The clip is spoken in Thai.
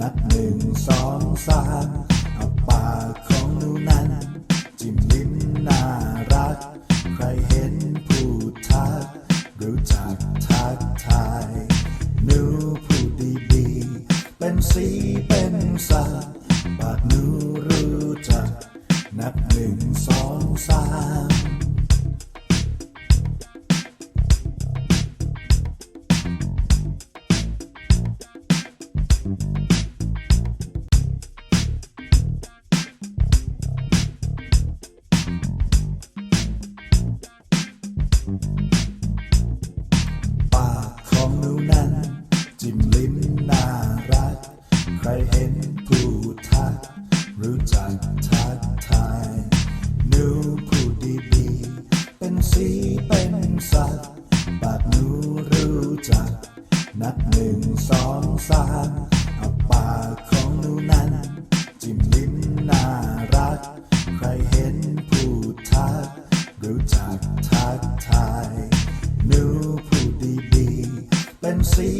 นับหนึ่งสองสามเอาปากของหนูนั้น จิ้มลิ้มน่ารัก ใครเห็นพูดทัก รู้จักทักทายหนูพูดดีๆ เป็นสีเป็นสัตว์บาดหนูรู้จัก นับหนึ่งสองสาม สักปากหนูรู้จัก นับหนึ่งสองสามเอาปากของหนูนั้น จิ้มลิ้มน่ารัก ใครเห็นผู้ทัก รู้จักทักทาย หนูผู้ดีดี เป็นสี